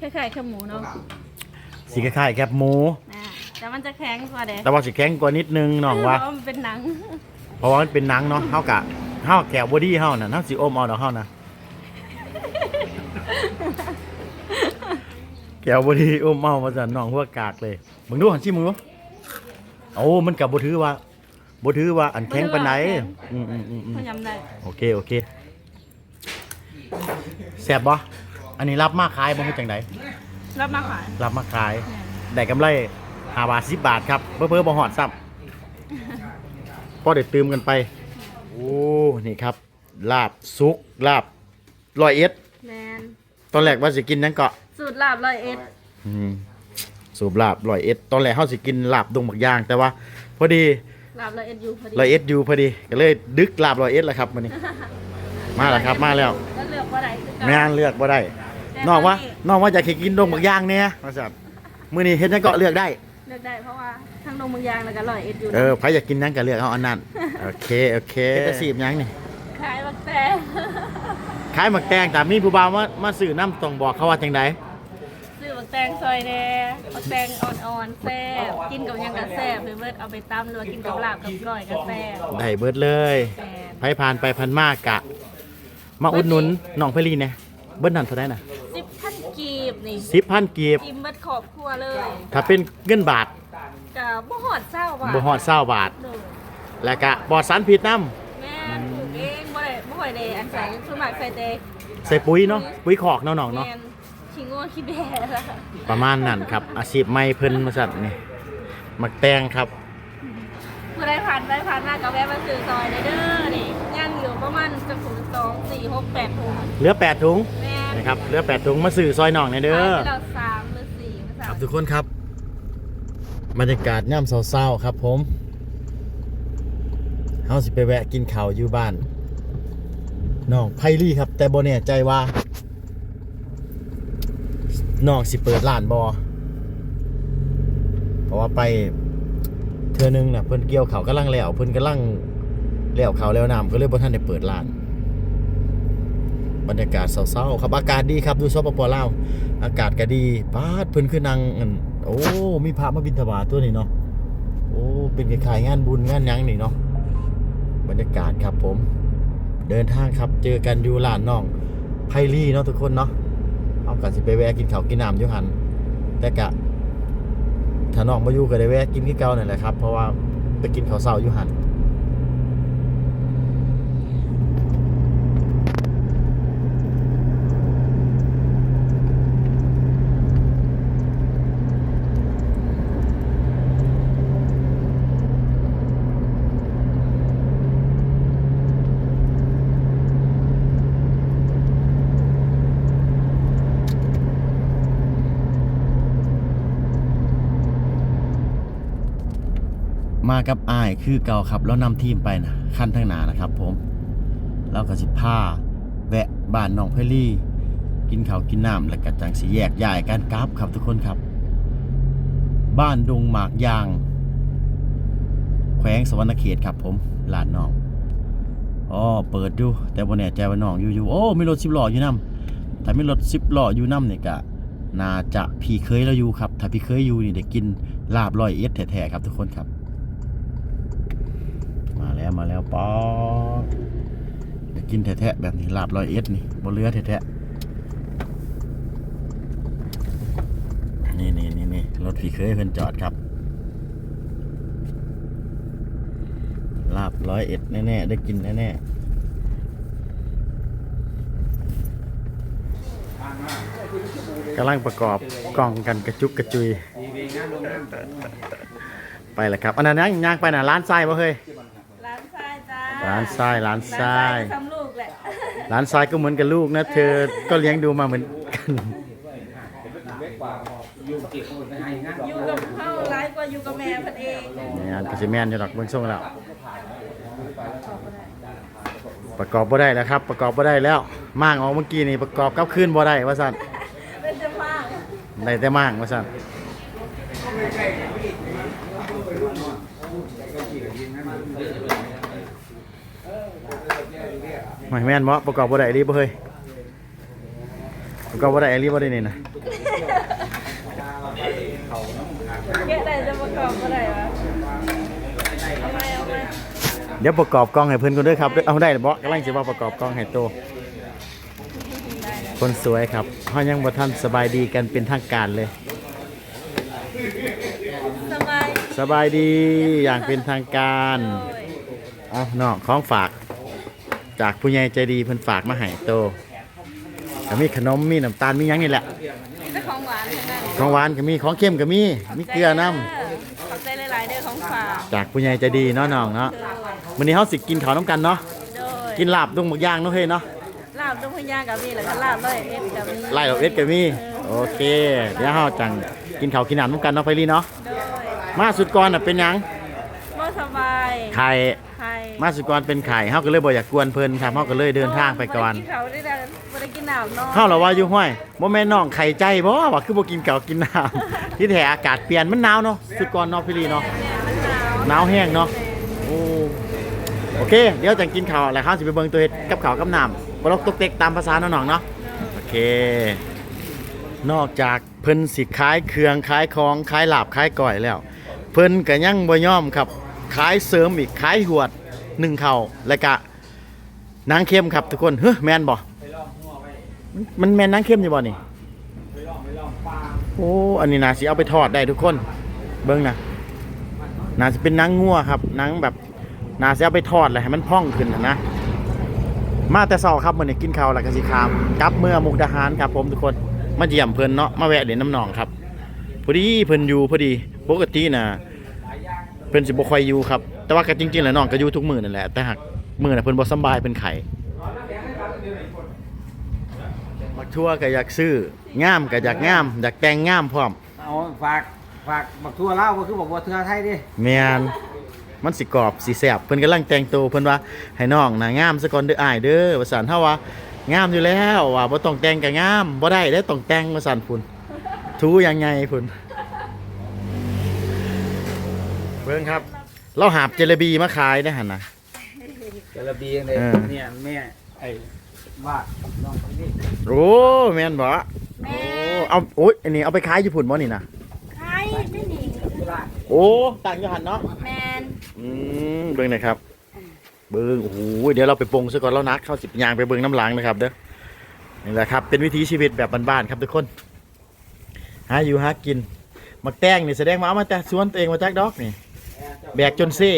คล้ายๆแคบหมูเนาะสีคล้ายๆแคบหมู อ่าแต่มันจะแข็งกว่าเด้แต่ว่าสิแข็งกว่านิดนึงน้องว่า เพระมันเป็นหนัง เพราะว่ามันเป็นหนังเนาะเฮากะเฮาแกะบอดี้เฮาน่ะเฮาสิอมเอาดอกเฮานะแกะบอดี้อมเอาว่าซั่นน้องหัวกากเลยมึงดูหันสิมึงดูโอ้มันก็บ่ถือว่าบ่ถือว่าอันแข็งปานใดอืมอืมอืมอืมเขายำได้ โอเค โอเคแซ่บบ่ อันนี้รับมาขายบ่คือจังไดรับมาขายรับมาขายแม่นได้กำไร5บาท10บาทครับเพิ่อๆบ่ฮอดซ้ำพอได้ตืมกันไป โอ้นี่ครับ ลาบซุกลาบลอยเอ็ดแมนตอนแรกว่าสิกินหยังเกาะสูตรลาบร้อยเอ็ดอืมสูบลาบลอยเอ็ดตอนแรกเฮาสิกินลาบดงบักย่าง แต่ว่า พอดีลาบร้อยเอ็ดอยู่พอดีลอยเอ็ดอยู่พอดีก็เลยดึกลาบลอยเอ็ดแล้วครับมื้อนี้ มาแล้วครับมาแล้วแล้วเลือกว่าไหนคือกัแม่นเลือกบ่ได้ น้องว่าน้องว่าอยากให้กินดงบักย่างเนี่ยว่าซั่นมื้อนี้เฮ็ดหยังเกาะเลือกได้ เลือกได้เพราะว่าทั้งนมเมืองยางแล้วก็ร้อยเอ็ดอยู่เออใครอยากกินหยังก็เลือกเอาอันนั้นโอเคโอเคจะสีบหยังนี่ขายบักแต่ขายหมักแตงแต่มีผู้บ่าวมามาซื้อน้ำต้องบอกเขาว่าจังไดซื้อบักแตงซอยแดงบักแตงอ่อนๆแซ่บกินกับหยังก็แซ่บเพื่อนเอาไปตำหรือว่ากินกับลาบกับก้อยก็แซ่บได้เบิดเลยแซ่บไผผ่านไปพันมากกะ มาอุดหนุนน้องเพลีเนี่ยเบิดนั่นเท่าไหร่น่ะสิ บพันกีบนี่สิบพันกีบ กิมเบิดขอบครัวเลยถ้าเป็นเงินบาทกับบ่หอดเศร้าว่ะบ่ฮอดเศร้าบาทโดยแล้วก็ปลอดสารพิษน้แม่นปลูกเองบ่ได้บ่ค่อยได้อันใส่ส่วนมากใส่แต่ำใส่ปุ๋ยเนาะปุ๋ยขอกเนาะน้องเนาะ แม่นขี้งัวขี้แบะประมาณนั้นครับ อาชีพใหม่เพิ่นมาสั่นนี่หมักแตงครับ ผู้ใดผ่านไปผ่านมาก็แวะมาซื้อซอยได้เด้อนี่ย่างอยู่ประมาณจะถุงสองสี่หกแปดถุงเหลือแปดถุงแม่นนะครับเหลือแปดถุงมาซื้อซอยน้องเนี่ยเด้อ ขายไปแล้วสามหรือสี่สาครัมบทุกคนครับบรรยากาศย่ำเศร้าๆครับผมเฮาสิไปแวะกินข้าวอยู่บ้านน้องไพลี่ครับ แต่บ่แน่ใจว่าน้องสิเปิดร้านบ่เพราะว่าไป เทื่อนึงน่ะเพิ่นเกี่ยวเขาวกำลังแล้วเพิ่นกำลังแล้วเขาแล้วน้ำก็เลยบ่ทันได้เปิดร้าน บรรยากาศเศร้าๆครับอากาศดีครับดูซปปลาวอากาศก็ดีปาดเพิ่นคือนังอั่นโอ้มีพระมาบิณฑบาตตัวนี้เนาะโอ้เป็นคล้ายๆงานบุญงานหยังนี่เนาะบรรยากาศครับผม เดินทางครับเจอกันอยู่ลานน้องไพลี่เนาะทุกคนเนาะเอากันสิไปแวะกินข้าวกินน้ำอยู่หันแต่กะ ถ้าน้องมาอยู่ก็ได้แวะกินที่เก่านั่นแหละครับ เพราะว่าไปกินข้าวเช้าอยู่หัน มากับอ้ายคือเก่าครับ แล้วนำทีมไปนะขั้นทางหนานะครับ ผมเราก็สิพาแวะบ้านน้องเพลี่ กินข้าวกินน้ำแล้วก็จังสีแยกย้ายกันกลับครับทุกคนครับ บ้านดงหมากยาง แขวงสวรรณเขตครับ ผมลาดน้องอ๋อเปิดอยู่แต่บ่แน่ใจว่าน้องอยู่อยู่โอ้มีรถสิบล้ออยู่นํถ้ามีรถสิบล้ออยู่นํเนี่ยก็น่าจะพี่เคยเราอยู่ครับ ถ้าพี่เคยอยู่นี่ได้กินลาบร้อยเอ็ดแท้ๆครับทุกคนครับ มาแล้วมาแล้วป๊อดกินแท้ๆแบบนี้ลาบร้อยเอ็ดนี่บนเรือแท้ๆนี่นี่นี่นี่รถผีเคยเพิ่นจอดครับ ลาบร้อยเอ็ดแน่ๆได้กินแน่ๆกำลังประกอบกล่องกันกระจุกกระจุย ไปแล้วครับ อันนั้นย่างไปนะร้านทรายบ่เฮ้ยาร้านทรายร้านทรายร้นทรายก็ทำลูกแหละร้านทรายก็เหมือนกับลูกนะ เธอก็เลี้ยงดูมาเหมือนกัน อยู่กับเขาร้ายกว่าอยู่กับแม่เพันเองนี่อันกสิแมนอยู่ดอกเบื้องส่งแล้ว ประกอบบ่ได้แล้วครับ ประกอบบ่ได้แล้วม่างออกเมื่อกี้นี่ประกอบกลับคืนบ่ได้ว่าซั่นเป็นจะมากได้แต่ม่างว่าซั่น ไม่แม่นบ่ประกอบบ่ได้รีบ่เฮ้ยก็บ่ได้อลีบ่ได้นี่นะแกะได้จะประกอบก็ได้วะเอาไหมเอาไหมเดี๋ยวประกอบกล้องให้เพิ่นก่อนเด้อครับ เอาได้บ่กำลังสิว่าประกอบกล้องให้โต คนสวยครับเฮายังบ่ทันสบายดีกันเป็นทางการเลย สบายสบายดีอย่างเป็นทางการโดยเอาเนาะของฝาก จากผู้ใหญ่ใจดีเพิ่นฝากมาให้โตก็มีขนมมีน้ำตาลมีหยังนี่แหละเจ้าของหวานทั้งนั้นของหวานก็มีของเค็มก็มีมีเกลือน้ำขอบใจหลายๆเด้อของฝากจากผู้ใหญ่ใจดีเนาะน้องเนาะโดยมื้อนี้เฮาสิกินข้าวน้ำกันเนาะโดยกินลาบดุงหมึกย่างเนาะเฮ้ยเนาะลาบดุงพญากับมีแล้วก็ลาบร้อยเอ็ดกับมีไล่ดอกเอ็ดก็มีโอเคเดี๋ยวเฮาจังกินข้าวกินน้ำน้ำกันเนาะไฟรีเนาะโดยมาสุดก่อนน่ะเป็นหยังบ่สบายไข่ไข่ มาสุดก่อนเป็นไข่เฮาก็เลยบ่อยากกวนเพิ่นครับเฮาก็เลยเดินทางไปก่อนบ่ด้กินเขาได้แล้วบ่ได้กินน้ำเนาะเฮาเราว่าอยู่ห้วยบ่แม่นน้องไข่ใจบ่ว่าคือบ่กินข้าวกินน้ำที่แท้อากาศเปลี่ยนมันหนาวเนาะสุดก่อนเนาะพี่ลีเนาะมันหนาวหนาวแห้งเนาะโอ้โอเค เดี๋ยวจังกินข้าวแล้วข้าวสิไปเบิ่งตัวเฮ็ดกับข้าวกับน้ำบ่ลกตกเต็กตามภาษาน้องๆเนาะโอเคนอกจากเพิ่นสิขายเครื่องขายของขายลาบขายก้อยแล้ว เพิ่นก็ยังบ่ยอมครับขายเสริมอีกขายหวด หนึ่งเข่าแล้วก็นางเข้มครับ ทุกคนเฮ้ยแมนบ่มันมันแมนนางเข้มอยู่บ่นี่โอ้อันนี้นาสิเอาไปทอดได้ทุกคน เบิ่งนะนาจะเป็นนางงัวครับนางแบบนาสิเอาไปทอดเลยให้มันพ่องขึ้นนะ มาแต่เช้าครับมื้อนี้กินข้าวล้วก็สิคามกลับเมื่อมุกดาหารครับ ผมทุกคนมาเยี่ยมเพิ่นเนาะมาแวะเด่นน้ำหนองครับพอดีเพิ่นอยู่พอดีปกติน่ะ พิ่นสิบ่ค่อยอยู่ครับ แต่ว่าก็จริงๆแล้วน้องก็อยู่ทุกมื้อนั่นแหละ แต่หากมื้อน่ะเพิ่นบ่สำบายเป็นไข้มักทั่วก็อยากซื้องามก็อยากงามอยากแต่งงามพร้อมเอาฝากฝากบักทั่วเล่าวก็คือบอกว่าเทือไทยดิแม่นมันสิกรอบสิแซ่บเพิ่นกำลังแต่งตัวเพิ่นว่าให้น้องน่ะงามซะก่อนเด้ออ้ายเด้อว่าซั่นเฮาว่างามอยู่แล้วว่าบ่ต้องแต่งก็งามบ่ได้เด้อต้องแต่งว่าซั่นพุ่นทูยังไงพุ่น เบิ่งครับ เราหาบเจลบีมาขายได้หั่นน่ะกระบียังไงเออ เนี่ยแม่ไอ้บ้าน้องคนนี้โอ้แม่นบ่โอ้เอาโอ้ยอันนี้เอาไปขายญี่ปุ่นบ่นี่น่ะไข่ไม่หนีโอ้ต่างอยู่หั่นเนาะแมนอืมเบิ่งหนะครับ เบิ่งโอ้โหเดี๋ยวเราไปปรุงซะก่อนแล้วนัดเข้าสิบยางไปเบิ่งน้ำหลังนะครับเด้อนี่แหละครับ เป็นวิถีชีวิตแบบบ้านๆครับทุกคนหาอยู่หากินมักแตงนี่แสดงว่าเอามาแต่สวนตัวเองมาจากดอกนี่ แบกจนเซ่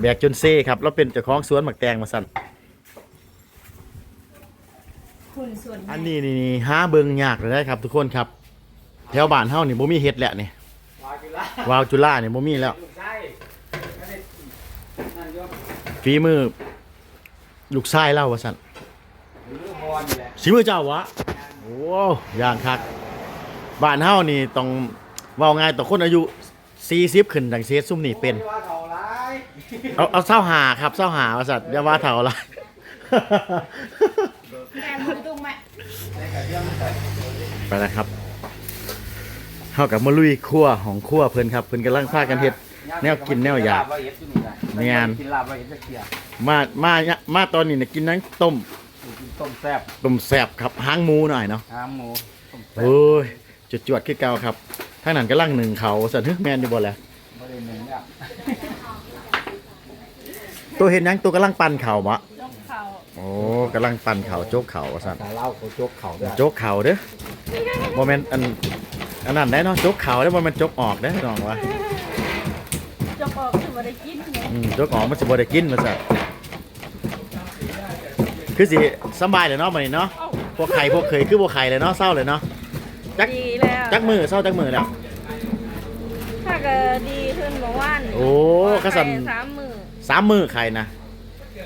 แบกจนเซ่ครับเราเป็นเจ้าของสวนมักแตงมาสั่นคุณส่วนอันนี้นี่นี่หาเบิ่งยากเลยนะครับ ทุกคนครับ แถวบ้านเฮานี่บ่มีเห็ดแหละนี่วาจุฬาวาวจุฬานี่บ่มีแล้วลูกชายไม่ได้นั่นโยมฝีมือ ลูกชายเล่าว่าสั่นหรือพรนี่แหละสีมือเจ้าวะโอ้ย่างคักบ้านเฮานี่ต้องเว้าง่ายต่อคนอายุ 40ขึ้นดังเซซุ่มนี่เป็นไม่ว่าเท่าไรเอาเอาเศร้าหาครับเศร้าหาว่าสัตว์อย่าว่าเถ่าละแมนคุณตุ้งไหมไปแล้วครับเฮากับมาลุยครัวของครัวเพิ่นครับเพิ่นกำลังพากันเฮ็ด แนวกินแนวอยากลบละเอียดอยู่นี่แหละแม่น กินลาบละเอียดจะเกลียมามามาตอนนี้เนี่ยกินนังต้มกินต้มแซ่บต้มแซ่บครับหางหมูหน่อยเนาะหางหมูต้มแซ่บโอ้ยจุดจวดๆคือเก่าครับ ทางนั้นกำลังหนึ่งเขาสัตว์ฮึแม่นอยู่บ่แหละไม่ได้หนึ่งเนี่ยตัวเห็นยังตัวกำลังปั่นเข่าบ่ยกเขาโอ้กำลังปั่นเข่าโจกเข่าว่าซั่นแต่เล่าเขาจกเขาด้วยโจกเข่าเด้อบ่แม่นอันอันนั้นได้เนาะโจกเข่าได้อบ่แม่นโจกออกได้อน้องว่าจะบอกคือบ่ได้กินไงอืมโจกออกมันสิบ่ได้กินว่าซั่นคือสิสำบายเลยเนาะบัดนี้เนาะพวกไข่พวกเคยคือบ่ไข่เลยเนาะเศร้าเลยเนาะจักดีแล้ว จักมือเศร้าจักมือแล้ว ถ้าก็ดีขึ้นเมื่อวานโอ้ก็สั่นไข่สามมือสามมือไข่นะ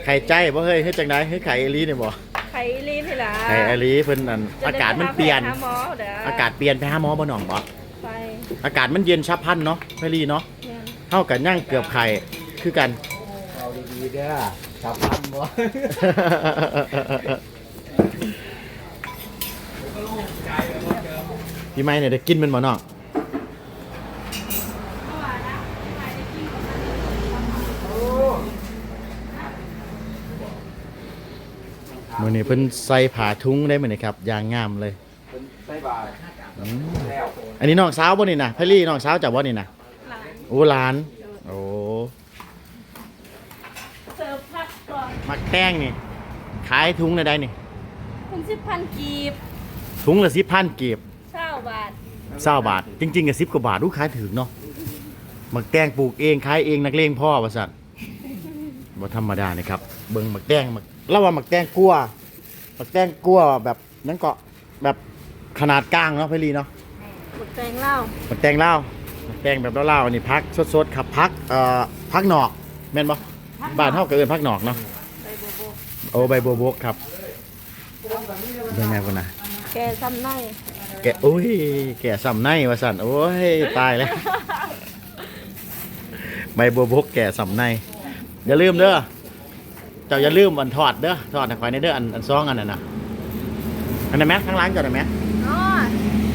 ไข่ใจบ่เฮ้ยเฮ็ดจังได๋เฮ้ยไข่เอลีนี่บ่ไข่ลีนนี่ล่ะไข่เอลีเพิ่นอันอากาศมันเปลี่ยน จะได้ไปหาหมอเด้ออากาศเปลี่ยนไปหาหมอบ่น้องบ่ไปอากาศมันเย็นฉับพลันเนาะเฮลีเนาะแม่นเท่ากันย่างเกือบไข่คือกัน เอาดีๆเด้อจับพันบ่ พี่ไม้เนี่ยได้กินมันบ่น้องมื้อมื้อนี้เพิ่นใส่ผ้าทุงได้มื้อนี้ครับอย่างงามเลยเป็นใส่บาตรอืมแล้วอันนี้น้องสาวบ่นี่นะไพลี่น้องสาวจับบ่นี่นะหลานโอ้หลานโอ้เสิร์ฟผักก่อนมักแป้งนี่ขายถุงละได้นี่คุณสิบพันกีบถุงละ10,000กีบเก้า บาท20บาท จริงๆก็10กว่าบาทลูกขายถึงเนาะมักแตงปลูกเองขายเองนักเลงพ่อว่าซั่นบ่ธรรมดานี่ครับ เบิ่งมักแตงมักเราว่ามักแตงกลัวมักแตงกลัวแบบนั้นก็แบบขนาดกลางเนาะไพลี่เนาะหมดแตงเหล้ามักแตงลาวมักแตงแบบลาวๆอันนี้พักสดๆครับพักเอ่อพักหนอกแม่นบ่บ้านเฮาก็เอิ้นพักหนอกเนาะใบโบโบโอ้ใบบัวบกครับเบิ่งแม่พุ่นน่ะแกซ้ำใน แกะโอ้ยแกะซ้ำในว่าสั่นโอ้ยตายแล้วใบบัวบกแกะซ้ำใน อย่าลืมเด้อเจ้าอย่าลืมอันทอดเด้อทอดให้ข่อยในเด้ออันอันซองอันนั้นน่ะอันนั้นแม่ข้างหล้างเจ้าได้ไหมอ๋อ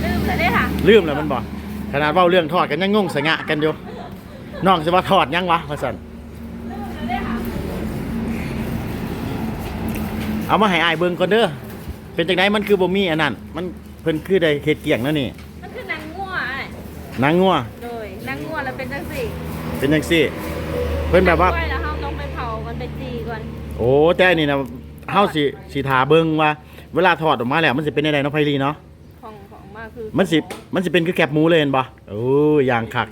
ลืมเลยเด้ค่ะลืมแล้วมันบอกขนาดเว้าเรื่องทอดกันยังงงสะงะกันอยู่น้องสิว่าทอดยังวะว่าสั่นลืมเลยเด้ค่ะเอามาให้อายเบิ่งก่อนเด้อเป็นจังไดมันคือบ่มีอันนั้นมัน เพิ่นคือได้เฮ็ดเกี่ยงแล้วนี่มันคือนางงัวไอ้นางงัวโดยนางงัวแล้วเป็นจังสี่เป็นจังซี่ เพิ่นแบบว่า กล้วยแล้วเราต้องไปเผามันไปจีก่อนโอ้แต่อันนี่นะเฮาสิสิถาเบิ่งว่า เวลาถอดออกมาแล้วมันสิเป็นจังไดเนาะไผลีเนาะของของมากคือมันสิมันสิเป็นคือแคบหมูเลยเห็นบ่โอ้อย่างคัก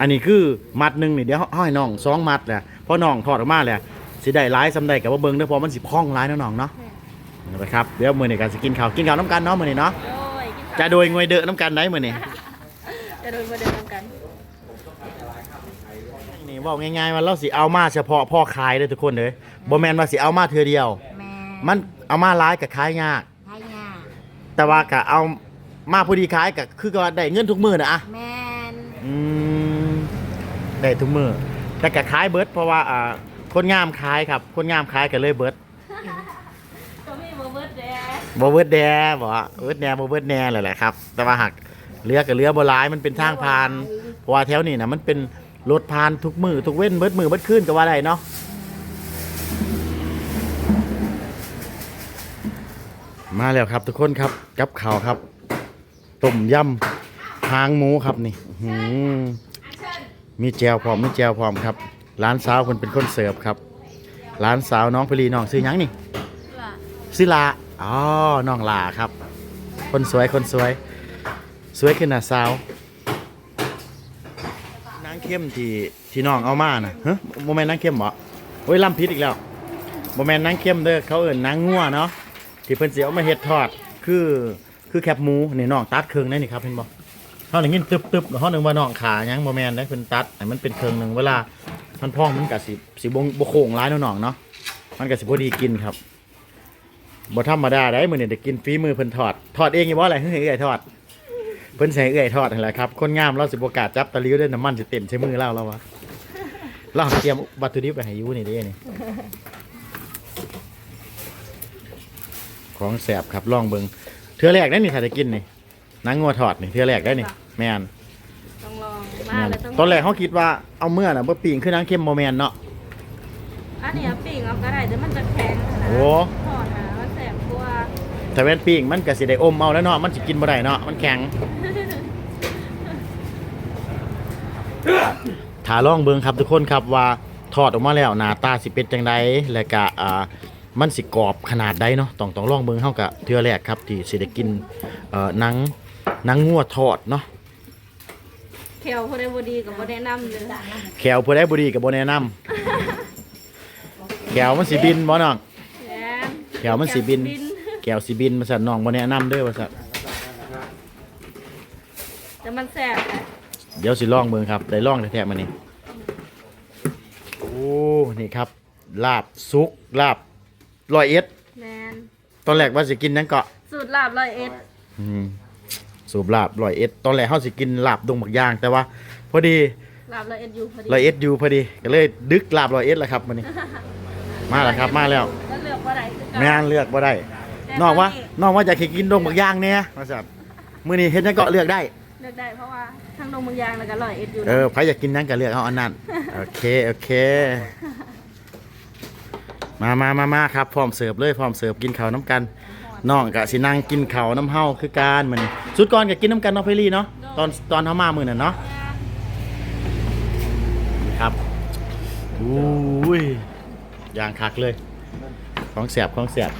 อันนี้คือมัดหนึงนี่เดี๋ยวเฮาให้น้องสองมัดแหละพอน้องถอดออกมาแล้วสิได้หลายซำใดก็บ่เบิ่งเด้อเพราะมันสิพองหลายเนาะน้องเนาะ นะครับเดี๋ยวมื้อนี้ก็สิกินข้าวกินข้าวน้ำกันเนาะมื้อนี้เนาะโดยกินข้าวจะโดยงวยเด้อน้ำกันได้มื้อนี้จะโดยมาเดินนำกันนี่เว้าง่ายๆว่าเราสิเอามาเฉพาะพ่อขายเด้อทุกคนเด้อบ่แม่นว่าสิเอามาเทื่อเดียว แม่มันเอามาหลายก็ขายยากให้ยาแต่ว่าก็เอามาพอดีขายก็คือก็ได้เงินทุกมื้อนะอะ แม่นอืมได้ทุกมื้อแต่ก็ขายเบิดเพราะว่าอ่าคนงามขายครับ คนงามขายก็เลยเบิด ก็มีโบเบิร์ดแดง บ่เบิดแดบ่เบิดแหน่บ่เบิดแหน่เลยแหละครับ แต่ว่าหักเรือกับเรือบ่หลายมันเป็นทางผ่านเพราะว่าแถวนี้นะมันเป็นรถผ่านทุกมื้อทุกเว้นเบิดมื้อเบิดคืนก็ว่าได้เนาะมาแล้วครับ ทุกคนครับกับข้าวครับต้มยำหางหมูครับนี่อื้อหือมีแจวพร้อมมีแจวพร้อมครับร้านสาวเพิ่นเป็นคนเสิร์ฟครับร้านสาวน้องพลีน้องซื้อหยังนี่ล่ะซิลา อ๋อน้องลาครับ คนสวยคนสวย สวยขึ้นน้าสาวนางเข้มที่ที่น้องเอามานะฮะโมเมนนางเข้มเหรอโอ้ยล้ำพิษอีกแล้วโมเมนนางเข้มเด้อเขาเอิ่นนางงัวเนาะที่เพิ่นเสิเอามาเฮ็ดทอด คือคือแคบหมูนี่น้องตัดเครื่องได้นี่ครับเห็นบ่เฮาได้ยินตึบๆเฮานึกว่าน้องขายังบ่แม่นได้เพิ่นตัดให้มันเป็นเครื่องหนึ่งเวลามันพองมันก็สิสิบ่บ่โค้งหลายน้องเนาะมันก็สิพอดีกินครับ บ่ธรรมดาได้มื้อนี้ได้กินฝีมือเพิ่นทอดทอดเองอยู่บ่อะไรเฮ้ยเอื้อยทอดเพิ่นใส่เอื้อยทอดนั่นแหละครับคนงามเราสิบ่กล้าจับตะหลิวด้วยน้ำมันสิเต็มใช้มือเราแล้ววะเราเตรียมวัตถุดิบไปให้อยู่นี่เด้นี่ของแสบครับลองเบิ่งเทื่อแรกได้นี่ถ้าจะกินนี่นางงัวทอดนี่เทื่อแรกได้นี่แม่นต้องลองมาแม่นแล้วต้องตอนแรกเขาคิดว่าเอาเมื่อน่ะบ่ปิ่งคือนางเข้มบ่แม่นเนาะอันนี้ปิ่งเอาก็ได้แต่มันจะแข็งนะโอ้ทอดนะมันแสบกว่า ถ้าแม่นปิ่งมันก็สิได้อมเอาแล้วเนาะมันสิกินบ่ได้เนาะมันแข็งถ้าลองเบิ่งครับทุกคนครับว่าทอดออกมาแล้วหน้าตาสิเป็นจังไดและก็อ่ามันสิกรอบขนาดใดเนาะต้องต้องลองเบิ่งเฮาก็เทื่อแรกครับที่สิได้กินเอ่อหนังหนังงัวทอดเนาะเขียวพอได้บดีกับพอได้น้ำเลยแขวผู้ใดบ่ดีก็บ่แนะนำแขวมันสิบินบ่น้องแหมแขวมันสิบิน แขวสิบินมาสั่นน้องบ่แนะนำเด้อว่าซั่นแต่มันแสบแหละเดี๋ยวสิลองเบิ่งครับ ได้ลองแท้ๆมื้อนี้โอ้นี่ครับ ลาบซุกลาบร้อยเอ็ด แมนตอนแรกว่าสิกินหยังเกาะสูตรลาบร้อยเอ็ดอืมสูบลาบร้อยเอ็ด ตอนแรกเฮาสิกินลาบดงบักย่าง แต่ว่า พอดี ลาบร้อยเอ็ดอยู่พอดีร้อยเอ็ดอยู่พอดีก็เลยดึกลาบร้อยเอ็ดแล้วครับมื้อนี้มาแล้วครับมาแล้ว แล้วเลือกว่าไหนคือกัแม่นเลือกบ่ได้ น้องว่าน้องว่าอยากให้กินดงบักย่างเนี่ยว่าซั่นมื้อนี้เฮ็ดหยังเกาะเลือกได้ เลือกได้เพราะว่าทั้งดงเมืองยางแล้วก็ร้อยเอ็ดอยู่เออใครอยากกินหยังก็เลือกเอาอันนั้นโอเคโอเค มามามามาครับพร้อมเสิร์ฟเลยพร้อมเสิร์ฟกินข้าวน้ำกันน้องกะสินั่งกินข้าวน้ำเฮาคือการมันสุดก่อนก็กินน้ำกันเนาะเพลี่เนาะตอนตอนเฮามามื้อนั้นเนาะครับอุ้ยอย่างคักเลย ของแสบของแสบ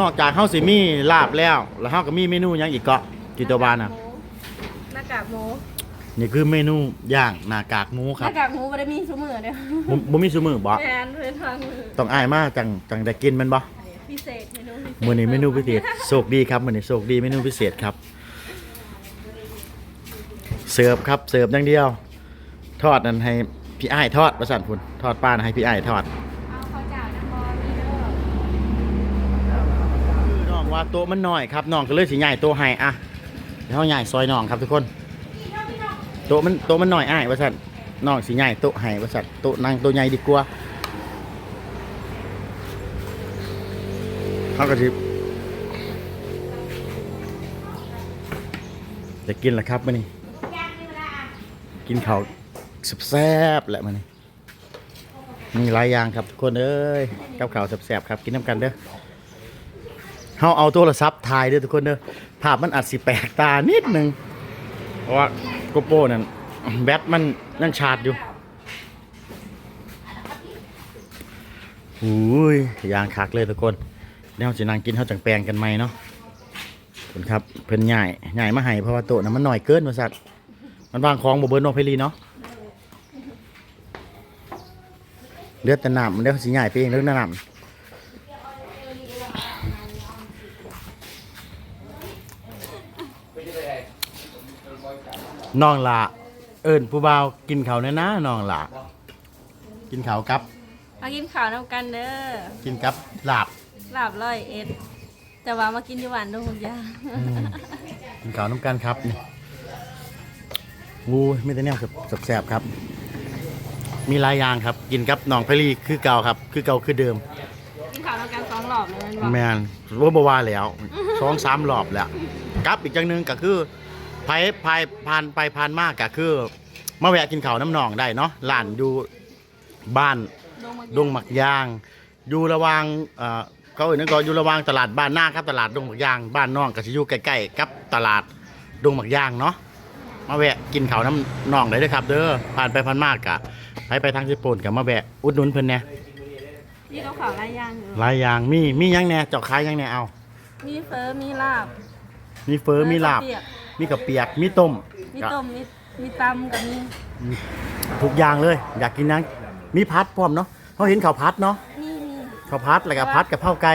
นอกจากเฮาสิมีลาบแล้ว แล้วเฮาก็มีเมนูหยังอีกเกาะกิโตบานอะหน้ากากหมูนี่คือเมนูย่างหน้ากากหมูหครัน้าบกากหมูไม่ได้มีซุ้มมือเดียวบ่บ่มีซุมือบ่แทนเป็นทางมือต้องอายมากจังจังได้กินแมันบ่ พิเศษเมนูพิเศษมื้อนี้เมนูพิเศษโชคดีครับมื้อนี้โชคดีเมนูพิเศษครับ เสิร์ฟครับเสิร์ฟอย่างเดียว ทอดนั้นให้พี่อ้ายทอดประสานพุ่นทอดป้านะให้พี่อ้ายทอด เอาข้าวเจ้าน้ำบอลนี่เด้อ น้อง ว่าโต๊ะมันน้อยครับน้องก็เลยสิใหญ่โต๊ะให้อะเดี๋ยวเฮาใหญ่ซอยน้องครับทุกคนโต๊ะมันโต๊ะมันน้อยอ้ายว่าซั่นน้องสิใหญ่โต๊ะให้ว่าซั่นโต๊ะนั่งโต๊ะใหญ่ดีกว่าเฮาก็สิจะกินแล้วครับมื้อนี้กินข้าวแซ่บๆแหละมื้อนี้มีหลายอย่างครับทุกคนเอ้ยกับข้าวแซ่บๆครับกินน้ำกันเด้อ เฮาเอาโทรศัพท์ถ่ายเด้อทุกคนเด้อภาพมันอาจสิแปลกตานิดนึงเพราะว่าโกโปรนั่นแบตมันยังชาร์จอยู่อุ้ยยางคักเลยทุกคนเดี๋ยวเราจะนั่งกินข้าจังแปลงกันไหมเนาะขอบคุณครับเพิ่นใหญ่ใหญ่มาให้เพราะว่าโต๊ะนั้นมันหน่อยเกินบริษัทมันวางของบ่เบิร์นโนเพลีเนาะเลือดแต่น้ำเดี๋ยวสิใหญ่ไปเองเรื่องน้ำ น้องละเอิญผู้บ่าวกินเขาวแน่นะน้องละกินเขาวกับ มากินข้าวน้ำกันเด้อกินกับลาบลาบร้อยเอ็ด แต่ว่ามากินที่หวานดงยากินข้าวน้ำกันครับนี่อู้ยไม่แต่แนวแสบๆครับ มีหลายอย่างครับ กินกับน้องไพลีคือเก่าครับ คือเก่าคือเดิม กินข้าวน้ำกันสองรอบเลยมันบอกแมนว่าบว่าแล้วสองสามรอบแล้วกลับอีกจังหนึงก็คือ ไปไปผ่านไปผ่านมากก็คือมาแวะกินข้าวน้ำหนองได้เนาะร้านอยู่บ้านดงมะดงหมักยาง อยู่ระหว่างเอ่อเขาเอ่ยนั่นก็อยู่ระหว่างตลาดบ้านหน้าครับตลาดดงหมักยาง บ้านน้องก็จะอยู่ใกล้ๆกับตลาดดงหมักยางเนาะมาแวะกินข้าวน้ำน้องได้เด้อครับ เด้อผ่านไปผ่านมากกะไปไปทางญี่ปุ่นกับมาแวะอุดหนุนเพิ่นแหน่นี่ก็ข่าวหลายอย่างอยู่หลายอย่างมีมีหยังแหน่เจ้าขายหยังแหน่เอามีเฟอมีลาบมีเฟอมีลาบ เปียก มีกับเปียก มีต้มมีต้มมีมีตำกับมีทุกอย่างเลย อยากกินนังมีพัดพร้อมเนาะเขาเห็นข้าวพัดเนาะมีมีข้าวพัดแล้วก็พัดกับเผาไก่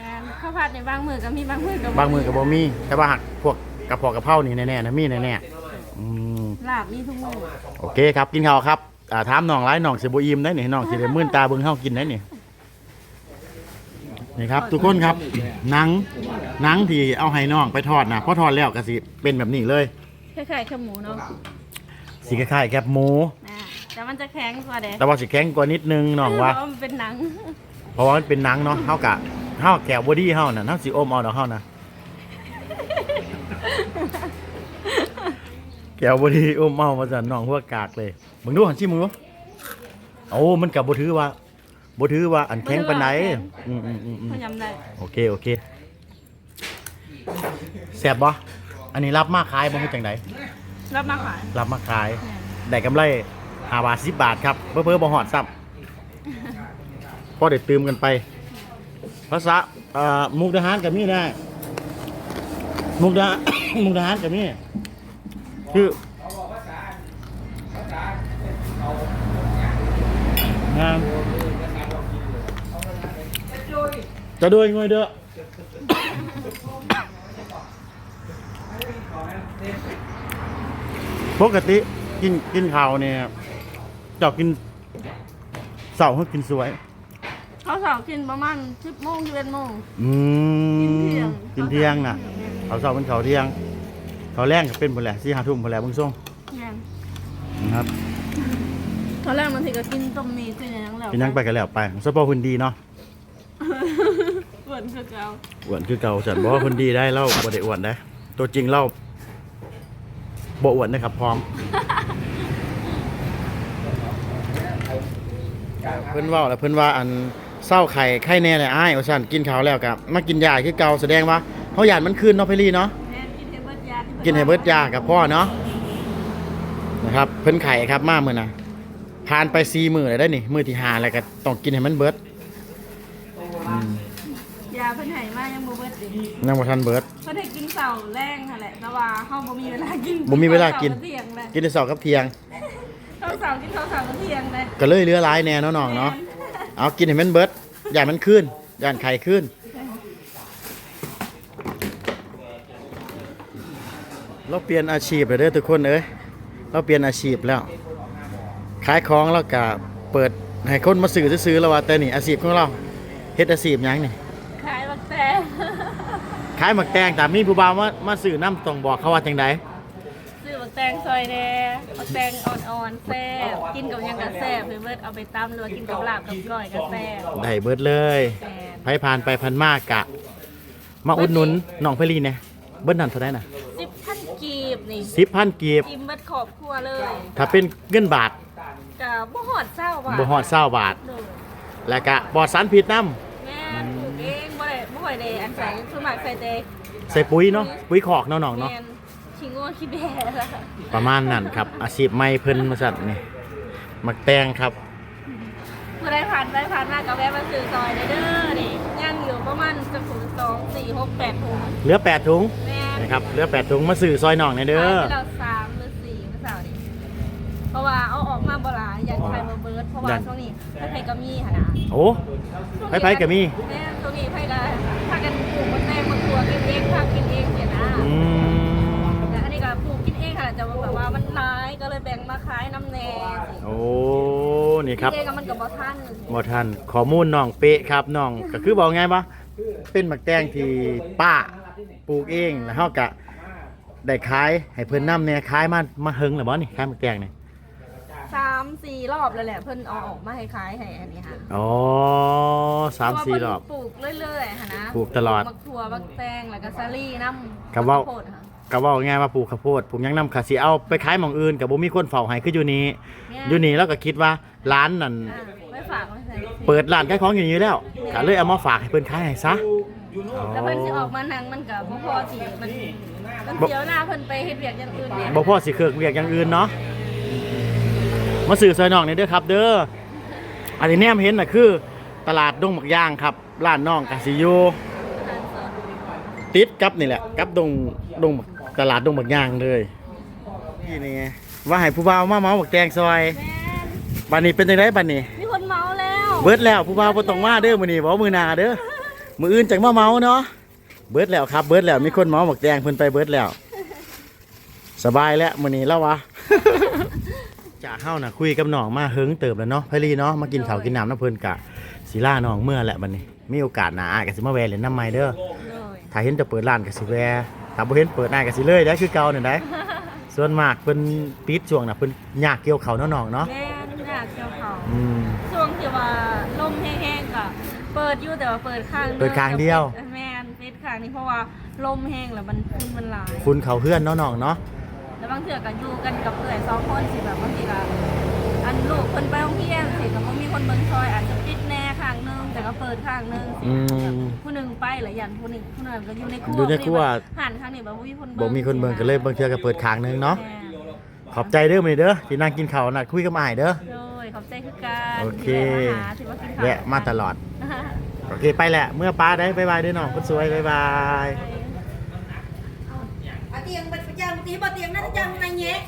งานข้าวผัดในบางมือก็มีบางมือก็บางมือกับบ่มีแต่ว่าหักพวกกระเพาะกระเพรานี่แน่ๆนะมีแน่ๆอืมลาบมีทุกมือโอเคครับกินข้าวครับอ่าถามน้องหลายน้องสิบ่อิ่มได้นี่น้องสิได้มื่นตาเบิ่งเฮากินได้นี่นี่ครับ ทุกคนครับหนัง หนังที่เอาให้น้องไปทอดนะพอทอดแล้วก็สิเป็นแบบนี้เลยคล้ายๆข้าวหมูเนาะสิคล้ายๆแคบหมู อ่าแต่มันจะแข็งกว่าเด็แต่ว่าสิแข็งกว่านิดนึงน้องว่า เพระมันเป็นหนัง เพราะว่ามันเป็นหนังเนาะเฮากะเฮาแกะบอดี้เฮาน่ะเฮาสิอมเอาดอกเฮานะแกะบอดี้อมเอามาสั่นน้องหัวกากเลยมึงดูหันชิมึงดูโอ้มันกับบ่ถือว่าบ่ถือว่าอันแข็งปานใดอืมอืมอืมอืมพยายามได้ โอเค โอเค แซ่บบ่อันนี้รับมาขายบ่ฮู้จังไดรับมาขายรับมาขายได้กำไร5บาท10บาทครับเพิ่อๆบ่ฮอดซ้ำพอได้ตืมกันไป ภาษาเอ่อมุกดาหารกับมีได้มุกดามุกดาหารกับมีคืองานจะด้วยงวยเด้อ ปกติกินกินข้าวเนี่ยเจ้ากินเสาร์ให้กินสวย เขาสาวกินประมาณสิบโมงสิบเอ็ดโมง อืกินเที่ยมงกินเที่ยง น่ะเขาเสาร์เป็นเขาเที่ยงเขาแรงก็เป็นหมดแหละสี่ห้าทุ่มหมดแหละเบึงส่งงานนะครับตอนแรกมันถึงก็กินต้มมีคืออย่างนั้นแล้วกินนั่งไปกันแล้วไปของสปอร์คนดีเนาะเหมือนคือเก่าอ้วนคือเก่าฉันบอกว่าคนดีได้เล่าบ่ได้อ้วนได้ตัวจริงเล่า บ่อ้วนนะครับพร้อมเพิ่นเว้าแล้วเพิ่นว่าอันเศร้าไข่ไข่แน่เลยอ้ายว่าซั่นกินข้าวแล้วก็มากินยาคือเก่าแสดงว่าเฮาหยาดมันคืนเนาะพี่ลี่เนาะแม่กินให้เบิดยากินให้เบิดยากับพ่อเนาะนะครับ เพิ่นไข่ครับมามื้อน่ะผ่านไป4มื้อแล้วได้นี่มื้อที่ห้าแล้วก็ต้องกินให้มันเบิดอืมยา เพิ่นให้มายังบ่เบิดดิยังบ่ทันเบิด เพิ่นให้กินเสาร์แรงนั่นแหละแต่ว่าเฮาบ่มีเวลากินบ่มีเวลากินข้วเที่ยงเลยกินได้สองกับเที่ยงข้าวเสาร์กินข้าวเสาร์กับเที่ยงเลยก็เลยเหลือหลายแน่เนาะน้องเนาะ เอากินให้มันเบิดอย่ามันขึ้นอย่าไข่ขึ้น เราเปลี่ยนอาชีพเลยเด้อทุกคนเอ้ย เราเปลี่ยนอาชีพแล้ว ขายของแล้วก็เปิดให้คนมาซื้อซื้อๆแล้วว่าแต่นี่อาชีพของเราเฮ็ดอาชีพหยังนี่ขายบักแตง ขายหมักแตงแต่มีผู้บ่าวมามาซื้อน้ำต้องบอกเขาว่าจังไดซื้อบักแตงซอยแน่บักแตงอ่อนๆแซ่บกินกับหยังก็แซ่บเพิ่นเบิดเอาไปตำหรือว่ากินกับลาบกับก้อยก็แซ่บได้เบิดเลยแซ่บไผผ่านไปพันมากกะ มาอุดหนุนน้องเพลีเนี่ยเบิดนั่นเท่าไหร่น่ะ10,000กีบนี่10,000กีบ กินเบิดครอบครัวเลยถ้าเป็นเงินบาทก็บ่ฮอดเช้าบาทบ่ฮอด20บาทเลยแล้วก็ปลอดสารพิษน้แม่ปลูกเอง บ่ได้บ่ค่อยได้อันใส่สวนมัครใส่แต่ำใส่ปุ๋ยเนาะปุ๋ยขอกเนาะน้องเนาะแม่นขี้งัวขี้แบะล่ะประมาณนั้นครับ อาชีพใหม่เพิ่นมาสั่นนี่หมักแตงครับผู้ใดผ่านไปผ่านมาก็แวะมาซื้อซอยเด้อนี่ย่างอยู่ประมาณสักถุงสองสี่หกแปดถุงเหลือ8ถุงแม่นนะครับเหลือ8ถุงมาซื้อซอยน้องในอยเด้อ ขายไปแล้วสามหรือสี่เมื่อเช้านี้ เพราะว่าเอาออกมาบ่หลายอย่างไทยมาเบิร์ดเพราะว่าช่วงนี้ไผๆก็มีหั่นน่ะโอ้ไผๆก็มีแม่นช่วงนี้ไผก็พากันปลูกมะแตงมะครัวกินเองพากินเองเสียนะอืมแต่อันนี้ก็ปลูกกินเองค่ะแต่ว่าแบบว่ามันร้ายก็เลยแบ่งมาขายน้ำแน่สิโอ้นี่ครับกินเองกับมันกับบ่ทันบ่ทันข้อมูลน้องเป๊ะครับน้องก็คือบอกไงบ่เป็นหมักแตงที่ป้าปลูกเองแล้วเฮาก็ได้ขายให้เพิ่นนำแหน่ขายมามาเฮิงแล้วบ่นี่ขายหมักแตงนี่สามสี่รอบแล้วแหละเพิ่นเอาออกมาให้ขายให้อันนี้ค่ะอ๋อสามสี่รอบเพาะว่าเพิ่นปลูกเรื่อยๆค่ะนะปลูกตลอดบักถั่วบักแตงแล้วก็ซาลี่น้ำกับว่าวข้โพดค่ะก็เว้าง่ายว่าปลูกข้าวโพดปลูกหยังนำขาสิเอาไปขายหม่องอื่นก็บ่มีคนเฝ้าให้คืออยู่นี่เนี่ยอยู่นี่แล้วก็คิดว่าร้านนั่นอ่าไว้ฝากไว้ใส่เปิดร้านขายของอยู่นี่แล้วก็เลยเอามาฝากให้เพิ่นขายให้ซะ แล้วเพิ่นสิออกมานั่งมันก็บ่พอสิมันมันบ่เสียวหน้าเพิ่นไปเฮ็ดเวียกอย่างอื่นเนี่ยบ่พอสิเคิกเวียกอย่างอื่นเนาะ มาซื้อซอยน้องนี่เด้อครับ เด้ออันนี้แนมเห็นน่ะคือ ตลาดดงหมักย่างครับร้านน้องกสิอยู่ติดกับนี่แหละกับดงดงตลาดดงหมักย่างเลยนี่นี่ว่าให้ผู้บ่าวมาเมาบักแตงซอยแม่นบัดนี้เป็นจังไดบัดนี้มีคนเมาแล้วเบิดแล้วผู้บ่าวบ่ต้องมาเด้อมื้อนี้บ่มื้อหน้าเด้อมื้ออื่นจังมาเมาเนาะเบิดแล้วครับ เบิดแล้วมีคนเมาบักแตงเพิ่นไปเบิดแล้ว สบายแล้วมื้อนี้แล้ววะ จากเฮาน่ะคุยกับน้องมาเฮิงเติบแล้วเนาะไผลีเนาะมากินข้าวกินน้ำน้ำเพิ่นกะสิลาน้องเมื่อแหละบัดนี้มีโอกาสหน้าอ้ายก็สิมาแวะเล่นน้ำใหม่เด้อเลยถ้าเห็นจะเปิดร้านก็สิแวะถ้าบ่เห็นเปิดอ้ายก็สิเลยได้คือเก่านั่นได้ ส่วนมากเพิ่นปิดช่วงน่ะเพิ่นยากเกี่ยวข้าวเนาะน้องเนาะแม่นอยากเกี่ยวเขาอืม ช่วงที่ว่าลมแห้งๆก็เปิดอยู่แต่ว่าเปิดข้างนึเปิดข้างเดียว แม่นปิดข้างนี้เพราะว่าลมแห้งแล้วมันฝุ่นมันหลายคุณเขาเพื่อนเนาะน้องเนาะ แล้วบางเทื่อก็อยู่กันกับเพื่อนสองคนสิแบบบางทีก็อันลูกเพิ่นไปโรงเรียนสิก็บ่มีคนเบิ่งซอยอาจจะปิดแน่ข้างนึงแต่ก็เปิดข้างนึงสิอืมผู้หนึงไปแล้วยันผู้หนึงผู้หนึงก็อยู่ในครัวอยู่ในครัว หันข้างนี้บ่มีคนบ่มีคนเบิ่งก็เลยบางเทื่อก็เปิดข้างหนึงเนาะ แม่ขอบใจเด้อมื้อนี้เด้อที่นั่งกินข้าวน่ะคุยกับอ้ายเด้อโดยขอบใจคือกันโอเค ที่แวะมาหาที่มากินข้าว แวะมาตลอด โอเคไปแหละ เมื่อป้าได้บ๊ายบายเด้อน้องคนสวยบ๊ายบาย ở tiền bật cho chị bà tiền nó chăng này nhé.